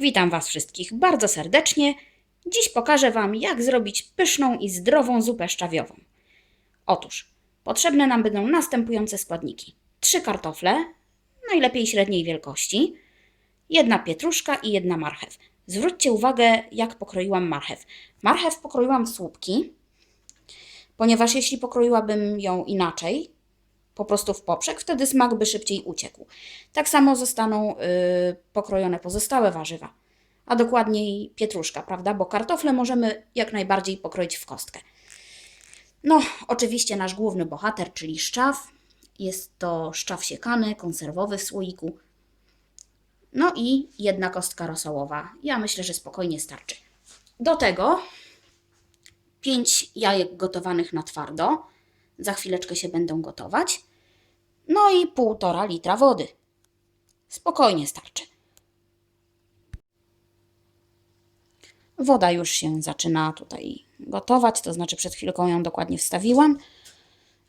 Witam Was wszystkich bardzo serdecznie. Dziś pokażę Wam, jak zrobić pyszną i zdrową zupę szczawiową. Otóż, potrzebne nam będą następujące składniki: trzy kartofle, najlepiej średniej wielkości, jedna pietruszka i jedna marchew. Zwróćcie uwagę, jak pokroiłam marchew. Marchew pokroiłam w słupki, ponieważ jeśli pokroiłabym ją inaczej, po prostu w poprzek, wtedy smak by szybciej uciekł. Tak samo zostaną y, pokrojone pozostałe warzywa, a dokładniej pietruszka, prawda? Bo kartofle możemy jak najbardziej pokroić w kostkę. No, oczywiście nasz główny bohater, czyli szczaw. Jest to szczaw siekany, konserwowy w słoiku. No i jedna kostka rosołowa. Ja myślę, że spokojnie starczy. Do tego 5 jajek gotowanych na twardo. Za chwileczkę się będą gotować. No i półtora litra wody. Spokojnie starczy. Woda już się zaczyna tutaj gotować, to znaczy przed chwilką ją dokładnie wstawiłam.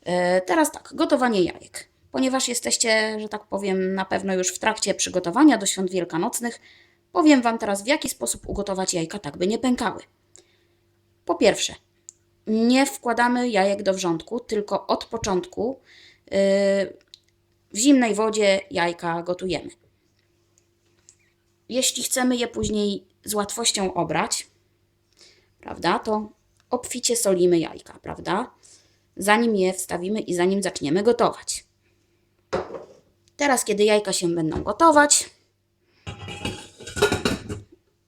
E, Teraz tak, gotowanie jajek. Ponieważ jesteście, że tak powiem, na pewno już w trakcie przygotowania do świąt wielkanocnych, powiem Wam teraz, w jaki sposób ugotować jajka, tak by nie pękały. Po pierwsze, nie wkładamy jajek do wrzątku, tylko od początku yy, w zimnej wodzie jajka gotujemy. Jeśli chcemy je później z łatwością obrać, prawda, to obficie solimy jajka, prawda, zanim je wstawimy i zanim zaczniemy gotować. Teraz, kiedy jajka się będą gotować,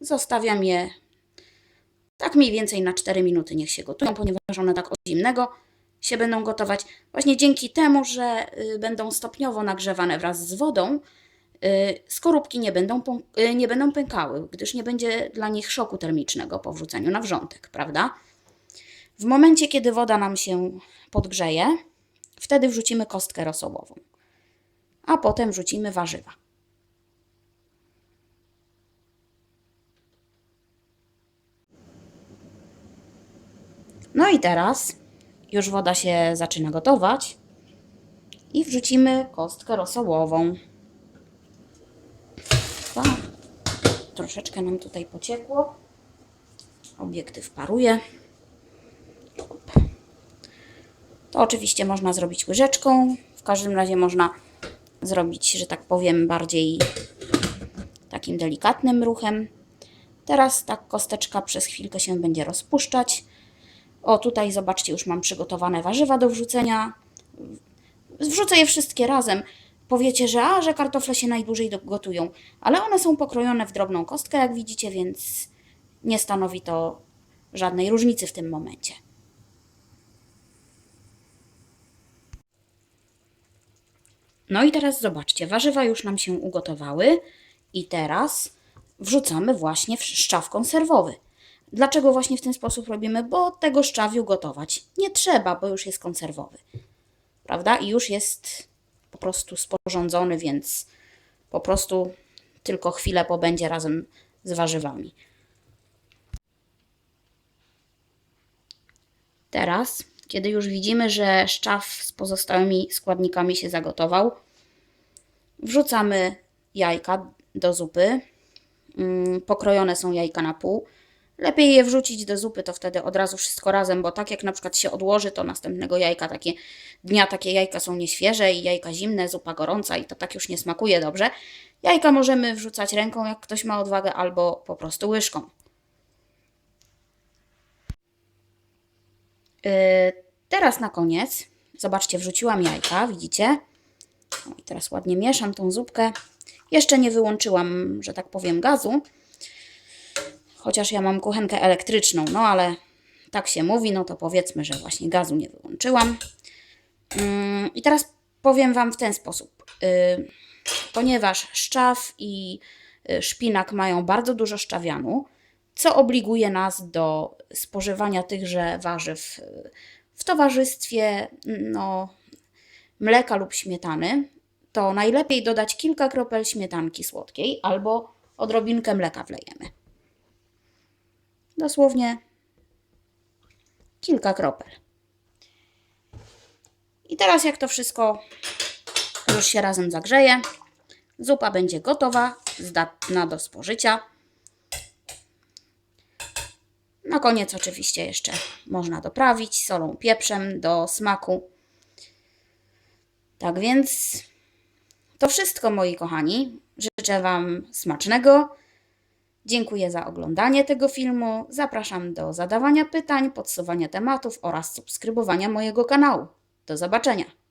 zostawiam je tak mniej więcej na 4 minuty niech się gotują, ponieważ one tak od zimnego się będą gotować. Właśnie dzięki temu, że y, będą stopniowo nagrzewane wraz z wodą, y, skorupki nie będą, y, nie będą pękały, gdyż nie będzie dla nich szoku termicznego po wrzuceniu na wrzątek, prawda? W momencie, kiedy woda nam się podgrzeje, wtedy wrzucimy kostkę rosołową, a potem wrzucimy warzywa. No i teraz już woda się zaczyna gotować i wrzucimy kostkę rosołową. Tak. Troszeczkę nam tutaj pociekło. Obiektyw paruje. To oczywiście można zrobić łyżeczką. W każdym razie można zrobić, że tak powiem, bardziej takim delikatnym ruchem. Teraz ta kosteczka przez chwilkę się będzie rozpuszczać. O, tutaj zobaczcie, już mam przygotowane warzywa do wrzucenia. Wrzucę je wszystkie razem. Powiecie, że a, że kartofle się najdłużej gotują, ale one są pokrojone w drobną kostkę, jak widzicie, więc nie stanowi to żadnej różnicy w tym momencie. No i teraz zobaczcie, warzywa już nam się ugotowały i teraz wrzucamy właśnie w szczaw konserwowy. Dlaczego właśnie w ten sposób robimy? Bo tego szczawiu gotować nie trzeba, bo już jest konserwowy. Prawda? I już jest po prostu sporządzony, więc po prostu tylko chwilę pobędzie razem z warzywami. Teraz, kiedy już widzimy, że szczaw z pozostałymi składnikami się zagotował, wrzucamy jajka do zupy. Mm, Pokrojone są jajka na pół. Lepiej je wrzucić do zupy, to wtedy od razu wszystko razem, bo tak jak na przykład się odłoży, to następnego jajka takie dnia takie jajka są nieświeże i jajka zimne, zupa gorąca i to tak już nie smakuje dobrze. Jajka możemy wrzucać ręką, jak ktoś ma odwagę, albo po prostu łyżką. Yy, teraz na koniec, zobaczcie, wrzuciłam jajka, widzicie? O, I teraz ładnie mieszam tą zupkę. Jeszcze nie wyłączyłam, że tak powiem, gazu. Chociaż ja mam kuchenkę elektryczną, no ale tak się mówi, no to powiedzmy, że właśnie gazu nie wyłączyłam. Ym, I teraz powiem Wam w ten sposób. Yy, ponieważ szczaw i y, szpinak mają bardzo dużo szczawianu, co obliguje nas do spożywania tychże warzyw y, w towarzystwie no, mleka lub śmietany, to najlepiej dodać kilka kropel śmietanki słodkiej albo odrobinkę mleka wlejemy. Dosłownie kilka kropel. I teraz, jak to wszystko już się razem zagrzeje, zupa będzie gotowa, zdatna do spożycia. Na koniec oczywiście jeszcze można doprawić solą, pieprzem do smaku. Tak więc to wszystko, moi kochani. Życzę Wam smacznego. Dziękuję za oglądanie tego filmu. Zapraszam do zadawania pytań, podsuwania tematów oraz subskrybowania mojego kanału. Do zobaczenia.